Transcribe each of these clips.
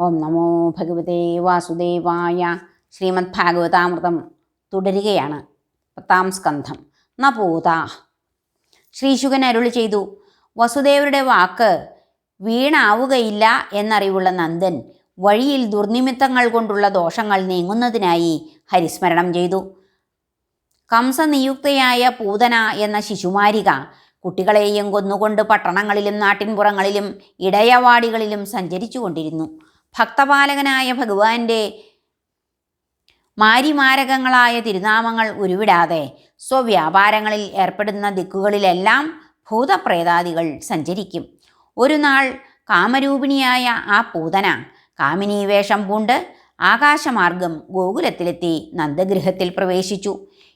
ഓം നമോ ഭഗവതേ വാസുദേവായ ശ്രീമദ് ഭാഗവതാമൃതം തുടരുകയാണ്. പത്താം സ്കന്ധം. നപൂത ശ്രീശുകൻ അരുളി ചെയ്തു വസുദേവരുടെ വാക്ക് വീണാവുകയില്ല എന്നറിവുള്ള നന്ദൻ വഴിയിൽ ദുർനിമിത്തങ്ങൾ കൊണ്ടുള്ള ദോഷങ്ങൾ നീങ്ങുന്നതിനായി ഹരിസ്മരണം ചെയ്തു. കംസനിയുക്തയായ പൂതന എന്ന ശിശുമാരിക കുട്ടികളെയും കൊന്നുകൊണ്ട് പട്ടണങ്ങളിലും നാട്ടിൻപുറങ്ങളിലും ഇടയവാടികളിലും സഞ്ചരിച്ചു കൊണ്ടിരുന്നു ഭക്തപാലകനായ ഭഗവാന്റെ മാരിമാരകങ്ങളായ തിരുനാമങ്ങൾ ഉരുവിടാതെ സ്വവ്യാപാരങ്ങളിൽ ഏർപ്പെടുന്ന ദിക്കുകളിലെല്ലാം ഭൂതപ്രേതാദികൾ സഞ്ചരിക്കും. ഒരു നാൾ കാമരൂപിണിയായ ആ പൂതന കാമിനി വേഷം പൂണ്ട് ആകാശമാർഗം ഗോകുലത്തിലെത്തി നന്ദഗൃഹത്തിൽ പ്രവേശിച്ചു.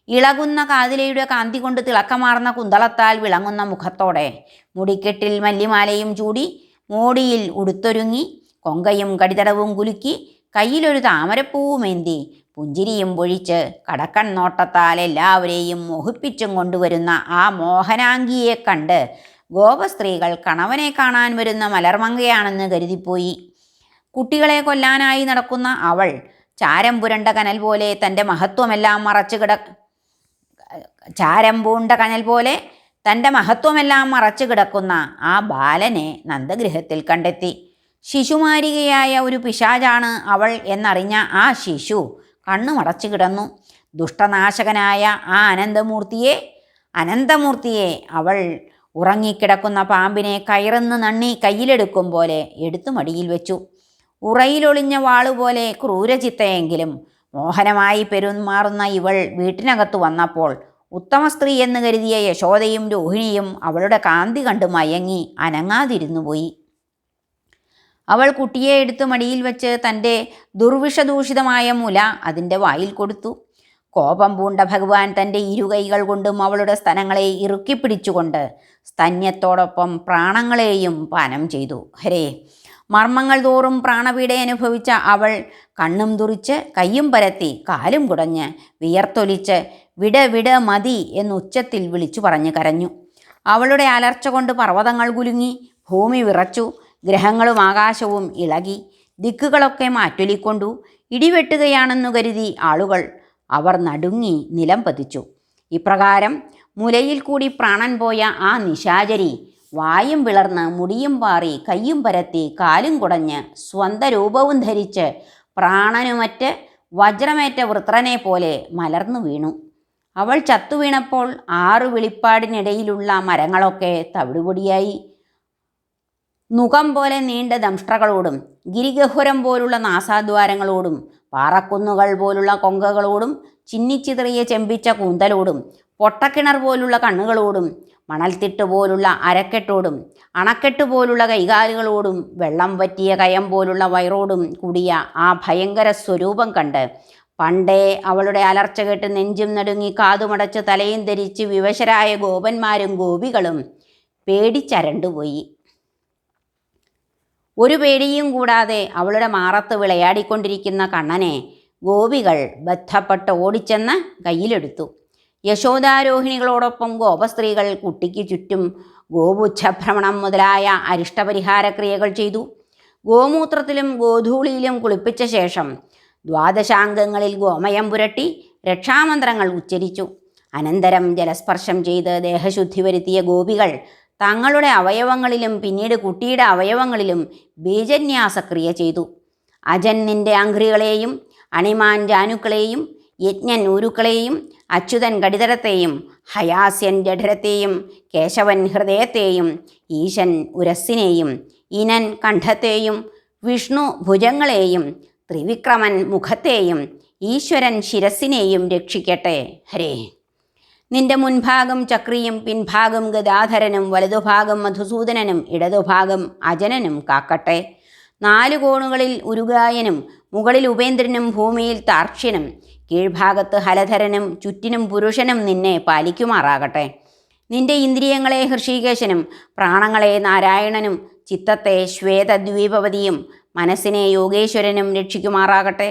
ഇളകുന്ന കാതിലയുടെ കാന്തി കൊണ്ട് തിളക്കമാർന്ന കുന്തളത്താൽ വിളങ്ങുന്ന മുഖത്തോടെ മുടിക്കെട്ടിൽ മല്ലിമാലയും ചൂടി മോടിയിൽ ഉടുത്തൊരുങ്ങി കൊങ്കയും കടിതടവും കുലുക്കി കയ്യിലൊരു താമരപ്പൂവുമേന്തി പുഞ്ചിരിയും പൊഴിച്ച് കടക്കൺ നോട്ടത്താൽ എല്ലാവരെയും മോഹിപ്പിച്ചും കൊണ്ടുവരുന്ന ആ മോഹനാംഗിയെ കണ്ട് ഗോപസ്ത്രീകൾ കണവനെ കാണാൻ വരുന്ന മലർമങ്കയാണെന്ന് കരുതിപ്പോയി. കുട്ടികളെ കൊല്ലാനായി നടക്കുന്ന അവൾ ചാരം പുരണ്ട കനൽ പോലെ തന്റെ മഹത്വമെല്ലാം മറച്ചു കിട ചാരം പൂണ്ട കനൽ പോലെ തന്റെ മഹത്വമെല്ലാം മറച്ചു കിടക്കുന്ന ആ ബാലനെ നന്ദഗൃഹത്തിൽ കണ്ടെത്തി. ശിശുമാരികയായ ഒരു പിശാചാണ് അവൾ എന്നറിഞ്ഞ ആ ശിശു കണ്ണുമടച്ചു കിടന്നു. ദുഷ്ടനാശകനായ ആ അനന്തമൂർത്തിയെ അനന്തമൂർത്തിയെ അവൾ ഉറങ്ങിക്കിടക്കുന്ന പാമ്പിനെ കയറുന്ന നണ്ണി കയ്യിലെടുക്കും പോലെ എടുത്തു മടിയിൽ വെച്ചു. ഉറയിലൊളിഞ്ഞ വാളുപോലെ ക്രൂരചിത്തയെങ്കിലും മോഹനമായി പെരുമാറുന്ന ഇവൾ വീട്ടിനകത്ത് വന്നപ്പോൾ ഉത്തമ സ്ത്രീ എന്ന് കരുതിയ യശോദയും രോഹിണിയും അവളുടെ കാന്തി കണ്ട് മയങ്ങി അനങ്ങാതിരുന്നുപോയി അവൾ കുട്ടിയെ എടുത്ത് മടിയിൽ വെച്ച് തന്റെ ദുർവിഷദൂഷിതമായ മുല അതിന്റെ വായിൽ കൊടുത്തു. കോപം പൂണ്ട ഭഗവാൻ തന്റെ ഇരുകൈകൾ കൊണ്ടും അവളുടെ സ്തനങ്ങളെ ഇറുക്കി പിടിച്ചുകൊണ്ട് സ്തന്യത്തോടൊപ്പം പ്രാണങ്ങളെയും പാനം ചെയ്തു. ഹരേ. മർമ്മങ്ങൾ തോറും പ്രാണപീഡ അനുഭവിച്ച അവൾ കണ്ണും തുറിച്ച് കയ്യും പരത്തി കാലും കുടഞ്ഞ് വിയർത്തൊലിച്ച് വിട വിട മതി എന്ന് ഉച്ചത്തിൽ വിളിച്ചു പറഞ്ഞു കരഞ്ഞു. അവളുടെ അലർച്ച കൊണ്ട് പർവതങ്ങൾ കുലുങ്ങി ഭൂമി വിറച്ചു. ഗ്രഹങ്ങളും ആകാശവും ഇളകി ദിക്കുകളൊക്കെ മാറ്റൊലിക്കൊണ്ടു ഇടിവെട്ടുകയാണെന്നു കരുതി ആളുകൾ അവർ നടുങ്ങി നിലം പതിച്ചു. ഇപ്രകാരം മുലയിൽ കൂടി പ്രാണൻ പോയ ആ നിശാചരി വായും വിളർന്ന് മുടിയും പാറി കയ്യും പരത്തി കാലും കുടഞ്ഞ് സ്വന്ത രൂപവും ധരിച്ച് പ്രാണനുമറ്റ് വജ്രമേറ്റ വൃത്രനെ പോലെ മലർന്നു വീണു. അവൾ ചത്തുവീണപ്പോൾ ആറു വിളിപ്പാടിനിടയിലുള്ള മരങ്ങളൊക്കെ തവിടുപൊടിയായി. നുകം പോലെ നീണ്ട ദംഷ്ട്രകളോടും ഗിരിഗഹുരം പോലുള്ള നാസാദ്വാരങ്ങളോടും പാറക്കുന്നുകൾ പോലുള്ള കൊങ്കകളോടും ചിന്നിച്ചിതറിയ ചെമ്പിച്ച കൂന്തലോടും പൊട്ടക്കിണർ പോലുള്ള കണ്ണുകളോടും മണൽത്തിട്ട് പോലുള്ള അരക്കെട്ടോടും അണക്കെട്ട് പോലുള്ള കൈകാലുകളോടും വെള്ളം വറ്റിയ കയം പോലുള്ള വയറോടും കൂടിയ ആ ഭയങ്കര സ്വരൂപം കണ്ട് പണ്ടേ അവളുടെ അലർച്ച കേട്ട് നെഞ്ചും നടുങ്ങി കാതുമടച്ച് തലയും ധരിച്ച് വിവശരായ ഗോപന്മാരും ഗോപികളും പേടിച്ചരണ്ടുപോയി. ഒരു പേടിയും കൂടാതെ അവളുടെ മാറത്ത് വിളയാടിക്കൊണ്ടിരിക്കുന്ന കണ്ണനെ ഗോപികൾ ബന്ധപ്പെട്ട് ഓടിച്ചെന്ന് കയ്യിലെടുത്തു. യശോദാരോഹിണികളോടൊപ്പം ഗോപസ്ത്രീകൾ കുട്ടിക്ക് ചുറ്റും ഗോപുച്ഛഭ്രമണം മുതലായ അരിഷ്ടപരിഹാര ക്രിയകൾ ചെയ്തു. ഗോമൂത്രത്തിലും ഗോധൂളിയിലും കുളിപ്പിച്ച ശേഷം ദ്വാദശാംഗങ്ങളിൽ ഗോമയം പുരട്ടി രക്ഷാമന്ത്രങ്ങൾ ഉച്ചരിച്ചു. അനന്തരം ജലസ്പർശം ചെയ്ത് ദേഹശുദ്ധി വരുത്തിയ ഗോപികൾ തങ്ങളുടെ അവയവങ്ങളിലും പിന്നീട് കുട്ടിയുടെ അവയവങ്ങളിലും ബീജന്യാസക്രിയ ചെയ്തു. അജൻ നിന്റെ അംഘ്രികളെയും അണിമാൻ ജാനുക്കളെയും യജ്ഞൻ ഊരുക്കളെയും അച്യുതൻ ഘടിതരത്തെയും ഹയാസ്യൻ ജഠരത്തെയും കേശവൻ ഹൃദയത്തെയും ഈശൻ ഉരസ്സിനെയും ഇനൻ കണ്ഠത്തെയും വിഷ്ണു ഭുജങ്ങളെയും ത്രിവിക്രമൻ മുഖത്തെയും ഈശ്വരൻ ശിരസിനെയും രക്ഷിക്കട്ടെ. ഹരേ. നിന്റെ മുൻഭാഗം ചക്രിയും പിൻഭാഗം ഗദാധരനും വലതുഭാഗം മധുസൂദനനും ഇടതുഭാഗം അജനനും കാക്കട്ടെ. നാലു കോണുകളിൽ ഉരുഗായനും മുകളിൽ ഉപേന്ദ്രനും ഭൂമിയിൽ താർക്ഷ്യനും കീഴ്ഭാഗത്ത് ഹലധരനും ചുറ്റിനും പുരുഷനും നിന്നെ പാലിക്കുമാറാകട്ടെ. നിന്റെ ഇന്ദ്രിയങ്ങളെ ഹൃഷീകേശനും പ്രാണങ്ങളെ നാരായണനും ചിത്തത്തെ ശ്വേതദ്വീപവതിയും മനസ്സിനെ യോഗേശ്വരനും രക്ഷിക്കുമാറാകട്ടെ.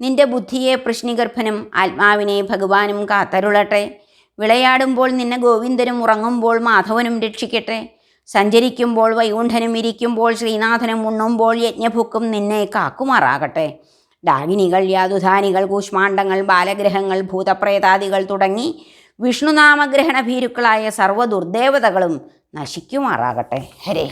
നിന്റെ ബുദ്ധിയെ പ്രശ്നിഗർഭനും ആത്മാവിനെ ഭഗവാനും കാത്തരുളട്ടെ. വിളയാടുമ്പോൾ നിന്നെ ഗോവിന്ദനും ഉറങ്ങുമ്പോൾ മാധവനും രക്ഷിക്കട്ടെ. സഞ്ചരിക്കുമ്പോൾ വൈകുണ്ഠനും ഇരിക്കുമ്പോൾ ശ്രീനാഥനും ഉണ്ണുമ്പോൾ യജ്ഞഭുക്കും നിന്നെ കാക്കുമാറാകട്ടെ. ഡാഗിനികൾ യാതുധാനികൾ കൂഷ്മാണ്ഡങ്ങൾ ബാലഗ്രഹങ്ങൾ ഭൂതപ്രേതാദികൾ തുടങ്ങി വിഷ്ണുനാമഗ്രഹണ ഭീരുക്കളായ സർവദുർദേവതകളും നശിക്കുമാറാകട്ടെ. ഹരേ.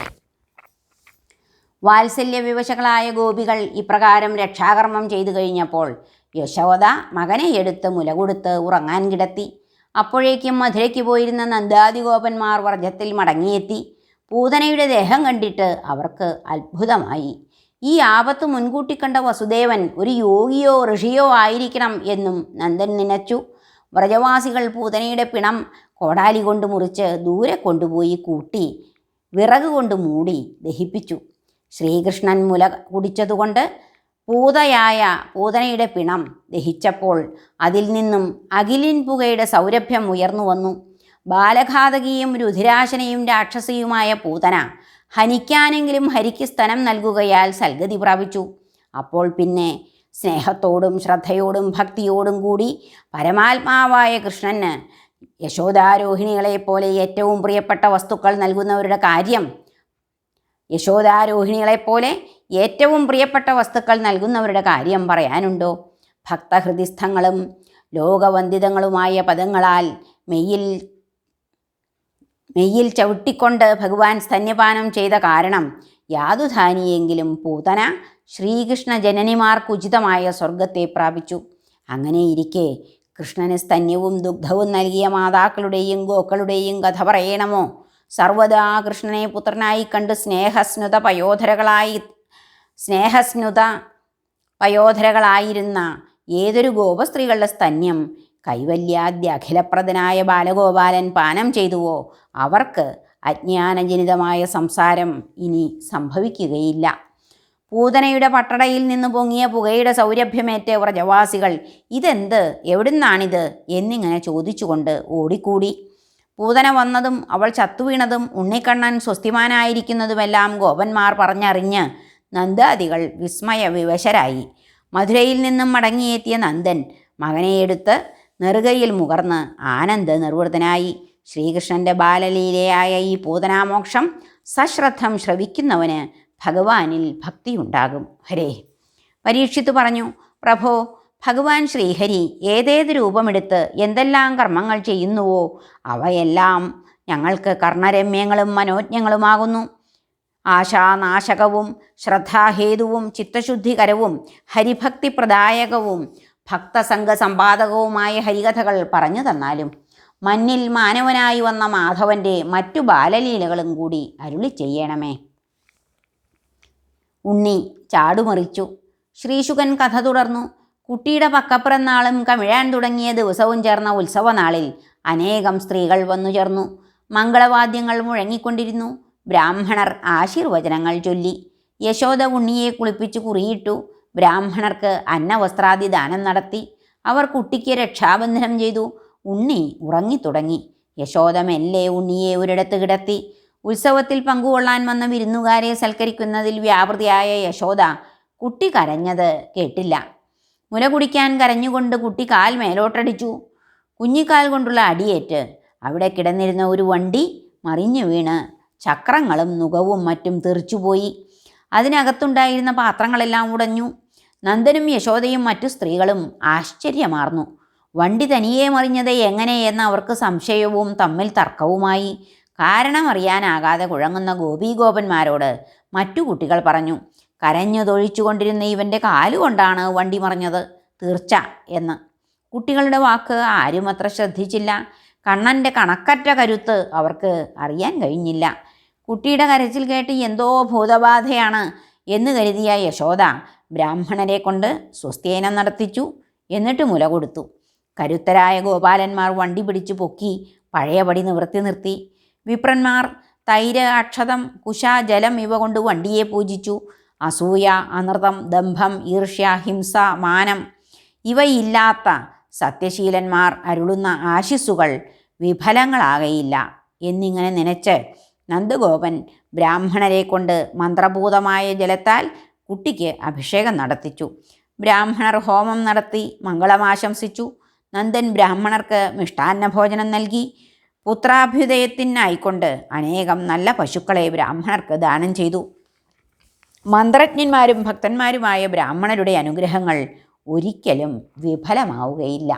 വാത്സല്യ വിവശകളായ ഗോപികൾ ഇപ്രകാരം രക്ഷാകർമ്മം ചെയ്തു കഴിഞ്ഞപ്പോൾ യശോദ മകനെ എടുത്ത് മുല കൊടുത്ത് ഉറങ്ങാൻ കിടത്തി. അപ്പോഴേക്കും മധുരയ്ക്ക് പോയിരുന്ന നന്ദാദിഗോപന്മാർ വർജത്തിൽ മടങ്ങിയെത്തി. പൂതനയുടെ ദേഹം കണ്ടിട്ട് അവർക്ക് അത്ഭുതമായി. ഈ ആപത്ത് മുൻകൂട്ടി കണ്ട വസുദേവൻ ഒരു യോഗിയോ ഋഷിയോ ആയിരിക്കണം എന്നും നന്ദൻ നനച്ചു. വ്രജവാസികൾ പൂതനയുടെ പിണം കോടാലി കൊണ്ട് മുറിച്ച് ദൂരെ കൊണ്ടുപോയി കൂട്ടി വിറക് കൊണ്ട് മൂടി ദഹിപ്പിച്ചു. ശ്രീകൃഷ്ണൻ മുല കുടിച്ചതുകൊണ്ട് പൂതയായ പൂതനയുടെ പിണം ദഹിച്ചപ്പോൾ അതിൽ നിന്നും അഖിലിൻ പുകയുടെ സൗരഭ്യം ഉയർന്നു വന്നു. ബാലഘാതകിയും രുധിരാശനയും രാക്ഷസിയുമായ പൂതന ഹനിക്കാനെങ്കിലും ഹരിക്ക് സ്ഥലം നൽകുകയാൽ സൽഗതി പ്രാപിച്ചു. അപ്പോൾ പിന്നെ സ്നേഹത്തോടും ശ്രദ്ധയോടും ഭക്തിയോടും കൂടി പരമാത്മാവായ കൃഷ്ണന് യശോദാരോഹിണികളെപ്പോലെ ഏറ്റവും പ്രിയപ്പെട്ട വസ്തുക്കൾ നൽകുന്നവരുടെ കാര്യം യശോദാരോഹിണികളെപ്പോലെ ഏറ്റവും പ്രിയപ്പെട്ട വസ്തുക്കൾ നൽകുന്നവരുടെ കാര്യം പറയാനുണ്ടോ? ഭക്തഹൃദിസ്ഥങ്ങളും ലോകവന്ദിതങ്ങളുമായ പദങ്ങളാൽ മെയ്യിൽ മെയ്യിൽ ചവിട്ടിക്കൊണ്ട് ഭഗവാൻ സ്തന്യപാനം ചെയ്ത കാരണം യാതുധാനിയെങ്കിലും പൂതന ശ്രീകൃഷ്ണ ജനനിമാർക്കുചിതമായ സ്വർഗത്തെ പ്രാപിച്ചു. അങ്ങനെയിരിക്കെ കൃഷ്ണന് സ്തന്യവും ദുഗ്ധവും നൽകിയ മാതാക്കളുടെയും ഗോക്കളുടെയും കഥ പറയണമോ? സർവദാ കൃഷ്ണനെ പുത്രനായി കണ്ട് സ്നേഹസ്നുത പയോധരകളായി സ്നേഹസ്നുത. വയോധരകളായിരുന്ന ഏതൊരു ഗോപസ്ത്രീകളുടെ സ്തന്യം കൈവല്യാദ്യ അഖിലപ്രദനായ ബാലഗോപാലൻ പാനം ചെയ്തുവോ അവർക്ക് അജ്ഞാനജനിതമായ സംസാരം ഇനി സംഭവിക്കുകയില്ല. പൂതനയുടെ പട്ടടയിൽ നിന്ന് പൊങ്ങിയ പുകയുടെ സൗരഭ്യമേറ്റ വ്രജവാസികൾ ഇതെന്ത്? എവിടുന്നാണിത്? എന്നിങ്ങനെ ചോദിച്ചുകൊണ്ട് ഓടിക്കൂടി. പൂതന വന്നതും അവൾ ചത്തുവീണതും ഉണ്ണിക്കണ്ണൻ സ്വസ്തിമാനായിരിക്കുന്നതുമെല്ലാം ഗോപന്മാർ പറഞ്ഞറിഞ്ഞ് നന്ദാദികൾ വിസ്മയ വിവശരായി മധുരയിൽ നിന്നും മടങ്ങിയെത്തിയ നന്ദൻ മകനെയെടുത്ത് നെറുകയിൽ മുകർന്ന് ആനന്ദ നിർവൃതനായി ശ്രീകൃഷ്ണന്റെ ബാലലീലയായ ഈ പൂതനാമോക്ഷം സശ്രദ്ധം ശ്രവിക്കുന്നവന് ഭഗവാനിൽ ഭക്തിയുണ്ടാകും. ഹരേ. പരീക്ഷിത്തു പറഞ്ഞു പ്രഭോ ഭഗവാൻ ശ്രീഹരി ഏതേത് രൂപമെടുത്ത് എന്തെല്ലാം കർമ്മങ്ങൾ ചെയ്യുന്നുവോ അവയെല്ലാം ഞങ്ങൾക്ക് കർണരമ്യങ്ങളും മനോജ്ഞങ്ങളുമാകുന്നു. ആശാനാശകവും ശ്രദ്ധാഹേതുവും ചിത്തശുദ്ധികരവും ഹരിഭക്തിപ്രദായകവും ഭക്തസംഘ സമ്പാദകവുമായ ഹരികഥകൾ പറഞ്ഞു തന്നാലും മഞ്ഞിൽ മാനവനായി വന്ന മാധവന്റെ മറ്റു ബാലലീലകളും കൂടി അരുളി ചെയ്യണമേ. ഉണ്ണി ചാടുമറിച്ചു. ശ്രീശുകൻ കഥ തുടർന്നു. കുട്ടിയുടെ പക്കപ്പുറന്നാളും കമിഴാൻ തുടങ്ങിയ ദിവസവും ചേർന്ന ഉത്സവനാളിൽ അനേകം സ്ത്രീകൾ വന്നു ചേർന്നു. മംഗളവാദ്യങ്ങൾ മുഴങ്ങിക്കൊണ്ടിരുന്നു. ബ്രാഹ്മണർ ആശീർവചനങ്ങൾ ചൊല്ലി. യശോദ ഉണ്ണിയെ കുളിപ്പിച്ച് കുറിയിട്ടു ബ്രാഹ്മണർക്ക് അന്നവസ്ത്രാദി ദാനം നടത്തി. അവർ കുട്ടിക്ക് രക്ഷാബന്ധനം ചെയ്തു. ഉണ്ണി ഉറങ്ങിത്തുടങ്ങി. യശോദ മെല്ലെ ഉണ്ണിയെ ഒരിടത്ത് കിടത്തി. ഉത്സവത്തിൽ പങ്കുകൊള്ളാൻ വന്ന വിരുന്നുകാരെ സൽക്കരിക്കുന്നതിൽ വ്യാപൃതിയായ യശോദ കുട്ടി കരഞ്ഞത് കേട്ടില്ല. മുല കുടിക്കാൻ കരഞ്ഞുകൊണ്ട് കുട്ടി കാൽ മേലോട്ടടിച്ചു. കുഞ്ഞിക്കാൽ കൊണ്ടുള്ള അടിയേറ്റ് അവിടെ കിടന്നിരുന്ന ഒരു വണ്ടി മറിഞ്ഞു വീണ്. ചക്രങ്ങളും നുകവും മറ്റും തെറിച്ചുപോയി. അതിനകത്തുണ്ടായിരുന്ന പാത്രങ്ങളെല്ലാം ഉടഞ്ഞു. നന്ദനും യശോദയും മറ്റു സ്ത്രീകളും ആശ്ചര്യമാർന്നു. വണ്ടി തനിയെ മറിഞ്ഞത് എങ്ങനെയെന്ന് അവർക്ക് സംശയവും തമ്മിൽ തർക്കവുമായി. കാരണമറിയാനാകാതെ കുഴങ്ങുന്ന ഗോപീഗോപന്മാരോട് മറ്റു കുട്ടികൾ പറഞ്ഞു കരഞ്ഞു തൊഴിച്ചുകൊണ്ടിരുന്ന ഇവന്റെ കാലുകൊണ്ടാണ് വണ്ടി മറിഞ്ഞത്. തീർച്ച എന്ന്. കുട്ടികളുടെ വാക്ക് ആരും അത്ര ശ്രദ്ധിച്ചില്ല. കണ്ണന്റെ കണക്കറ്റ കരുത്ത് അവർക്ക് അറിയാൻ കഴിഞ്ഞില്ല. കുട്ടിയുടെ കരച്ചിൽ കേട്ട് എന്തോ ഭൂതബാധയാണ് എന്ന് കരുതിയ യശോദ ബ്രാഹ്മണരെ കൊണ്ട് സ്വസ്തേനം നടത്തിച്ചു എന്നിട്ട് മുല കൊടുത്തു. കരുത്തരായ ഗോപാലന്മാർ വണ്ടി പിടിച്ചു പൊക്കി പഴയപടി നിവർത്തി നിർത്തി. വിപ്രന്മാർ തൈര് അക്ഷതം കുശ ജലം ഇവ കൊണ്ട് വണ്ടിയെ പൂജിച്ചു. അസൂയ അനൃതം ദംഭം ഈർഷ്യ ഹിംസ മാനം ഇവയില്ലാത്ത സത്യശീലന്മാർ അരുളുന്ന ആശിസ്സുകൾ വിഫലങ്ങളാകയില്ല എന്നിങ്ങനെ നനച്ച് നന്ദഗോപൻ ബ്രാഹ്മണരെ കൊണ്ട് മന്ത്രഭൂതമായ ജലത്താൽ കുട്ടിക്ക് അഭിഷേകം നടത്തിച്ചു. ബ്രാഹ്മണർ ഹോമം നടത്തി മംഗളമാശംസിച്ചു നന്ദൻ ബ്രാഹ്മണർക്ക് മിഷ്ടാന്ന ഭോജനം നൽകി. പുത്രാഭ്യുദയത്തിനായിക്കൊണ്ട് അനേകം നല്ല പശുക്കളെ ബ്രാഹ്മണർക്ക് ദാനം ചെയ്തു. മന്ത്രജ്ഞന്മാരും ഭക്തന്മാരുമായ ബ്രാഹ്മണരുടെ അനുഗ്രഹങ്ങൾ ഒരിക്കലും വിഫലമാവുകയില്ല.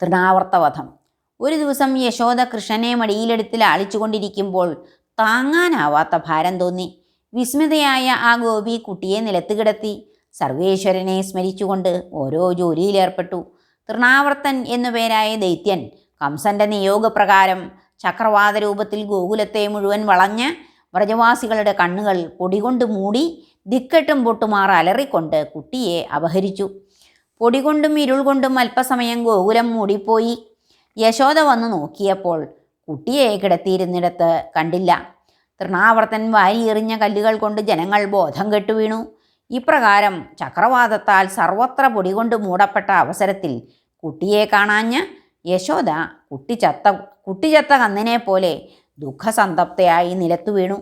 തൃണാവർത്തവധം. ഒരു ദിവസം യശോദ കൃഷ്ണനെ മടിയിലെടുത്ത് ലാളിച്ചുകൊണ്ടിരിക്കുമ്പോൾ താങ്ങാനാവാത്ത ഭാരം തോന്നി. വിസ്മിതയായ ആ ഗോപി കുട്ടിയെ നിലത്ത് കിടത്തി. സർവേശ്വരനെ സ്മരിച്ചുകൊണ്ട് ഓരോ ജോലിയിലേർപ്പെട്ടു. തൃണാവർത്തൻ എന്നു പേരായ ദൈത്യൻ കംസന്റെ നിയോഗപ്രകാരം ചക്രവാത രൂപത്തിൽ ഗോകുലത്തെ മുഴുവൻ വളഞ്ഞ് വ്രജവാസികളുടെ കണ്ണുകൾ പൊടികൊണ്ട് മൂടി ദിക്കെട്ടും പൊട്ടുമാർ അലറിക്കൊണ്ട് കുട്ടിയെ അപഹരിച്ചു. പൊടികൊണ്ടും ഇരുൾ കൊണ്ടും അല്പസമയം ഗോകുലം മൂടിപ്പോയി. യശോദ വന്നു നോക്കിയപ്പോൾ കുട്ടിയെ കിടത്തിയിരുന്നിടത്ത് കണ്ടില്ല. തൃണാവർത്തൻ വാരിയെറിഞ്ഞ കല്ലുകൾ കൊണ്ട് ജനങ്ങൾ ബോധം കെട്ടു വീണു. ഇപ്രകാരം ചക്രവാതത്താൽ സർവത്ര പൊടികൊണ്ട് മൂടപ്പെട്ട അവസരത്തിൽ കുട്ടിയെ കാണാഞ്ഞ് യശോദ കുട്ടി ചത്ത കുട്ടി ചത്ത കന്നിനെ പോലെ ദുഃഖസന്തപ്തയായി നിലത്തു വീണു.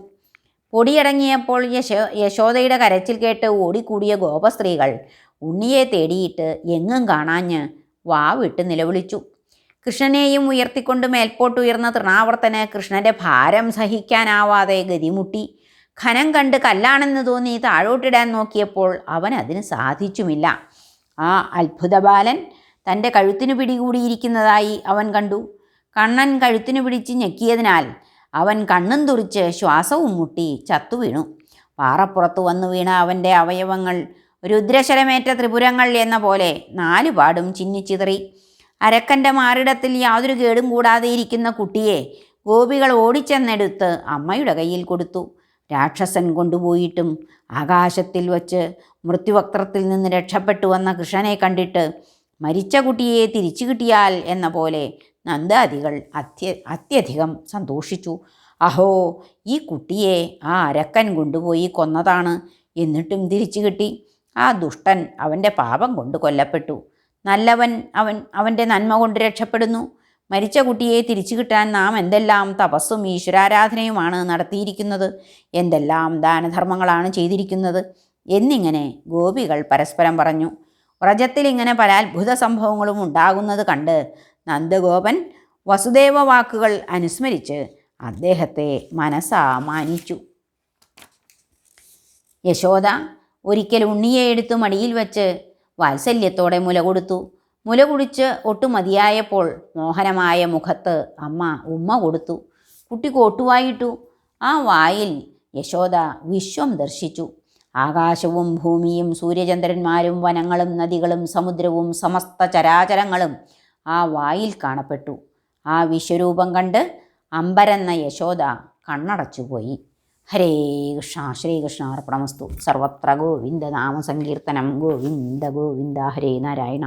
പൊടിയടങ്ങിയപ്പോൾ യശോ യശോദയുടെ കരച്ചിൽ കേട്ട് ഓടിക്കൂടിയ ഗോപസ്ത്രീകൾ ഉണ്ണിയെ തേടിയിട്ട് എങ്ങും കാണാഞ്ഞ് വാവിട്ട് നിലവിളിച്ചു. കൃഷ്ണനെയും ഉയർത്തിക്കൊണ്ട് മേൽപോട്ടുയർന്ന തൃണാവർത്തന് കൃഷ്ണന്റെ ഭാരം സഹിക്കാനാവാതെ ഗതിമുട്ടി. ഖനം കണ്ട് കല്ലാണെന്ന് തോന്നി താഴോട്ടിടാൻ നോക്കിയപ്പോൾ അവൻ അതിന് സാധിച്ചുമില്ല. ആ അത്ഭുത ബാലൻ തന്റെ കഴുത്തിനു പിടികൂടിയിരിക്കുന്നതായി അവൻ കണ്ടു. കണ്ണൻ കഴുത്തിനു പിടിച്ച് ഞെക്കിയതിനാൽ അവൻ കണ്ണും തുറിച്ച് ശ്വാസവും മുട്ടി ചത്തുവീണു പാറപ്പുറത്തു വന്നു വീണ അവന്റെ അവയവങ്ങൾ രുദ്രശരമേറ്റ ത്രിപുരങ്ങൾ എന്ന പോലെ നാലുപാടും ചിന്നിച്ചിതറി. അരക്കന്റെ മാറിടത്തിൽ യാതൊരു കേടും കൂടാതെ ഇരിക്കുന്ന കുട്ടിയെ ഗോപികൾ ഓടിച്ചെന്നെടുത്ത് അമ്മയുടെ കയ്യിൽ കൊടുത്തു. രാക്ഷസൻ കൊണ്ടുപോയിട്ടും ആകാശത്തിൽ വച്ച് മൃത്യുവക്രത്തിൽ നിന്ന് രക്ഷപ്പെട്ടു വന്ന കൃഷ്ണനെ കണ്ടിട്ട് മരിച്ച കുട്ടിയെ തിരിച്ചു കിട്ടിയാൽ എന്ന പോലെ നന്ദാദികൾ അത്യ അത്യധികം സന്തോഷിച്ചു. അഹോ ഈ കുട്ടിയെ ആ അരക്കൻ കൊണ്ടുപോയി കൊന്നതാണ്. എന്നിട്ടും തിരിച്ചു കിട്ടി. ആ ദുഷ്ടൻ അവന്റെ പാപം കൊണ്ട് കൊല്ലപ്പെട്ടു. നല്ലവൻ അവൻ അവന്റെ നന്മ കൊണ്ട് രക്ഷപ്പെടുന്നു. മരിച്ച കുട്ടിയെ തിരിച്ചു കിട്ടാൻ നാം എന്തെല്ലാം തപസ്സും ഈശ്വരാരാധനയുമാണ് നടത്തിയിരിക്കുന്നത്. എന്തെല്ലാം ദാനധർമ്മങ്ങളാണ് ചെയ്തിരിക്കുന്നത്. എന്നിങ്ങനെ ഗോപികൾ പരസ്പരം പറഞ്ഞു. വ്രജത്തിൽ ഇങ്ങനെ പല അത്ഭുത സംഭവങ്ങളും ഉണ്ടാകുന്നത് കണ്ട് നന്ദഗോപൻ വസുദേവ വാക്കുകൾ അനുസ്മരിച്ച് അദ്ദേഹത്തെ മനസ്സാ മാനിച്ചു. യശോദ ഒരിക്കൽ ഉണ്ണിയെ എടുത്ത് മടിയിൽ വെച്ച് വാത്സല്യത്തോടെ മുല കൊടുത്തു. മുല കുടിച്ച് ഒട്ടു മതിയായപ്പോൾ മോഹനമായ മുഖത്ത് അമ്മ ഉമ്മ കൊടുത്തു. കുട്ടി കോട്ടുവായിട്ടു ആ വായിൽ യശോദ വിശ്വം ദർശിച്ചു. ആകാശവും ഭൂമിയും സൂര്യചന്ദ്രന്മാരും വനങ്ങളും നദികളും സമുദ്രവും സമസ്ത ചരാചരങ്ങളും ആ വായിൽ കാണപ്പെട്ടു. ആ വിശ്വരൂപം കണ്ട് അമ്പരന്ന യശോദ കണ്ണടച്ചുപോയി. ഹരേ കൃഷ്ണ ശ്രീകൃഷ്ണ അർപ്പണമസ്തു. സർവത്ര ഗോവിന്ദ നാമസങ്കീർത്തനം. ഗോവിന്ദ ഗോവിന്ദ ഹരേ നാരായണ.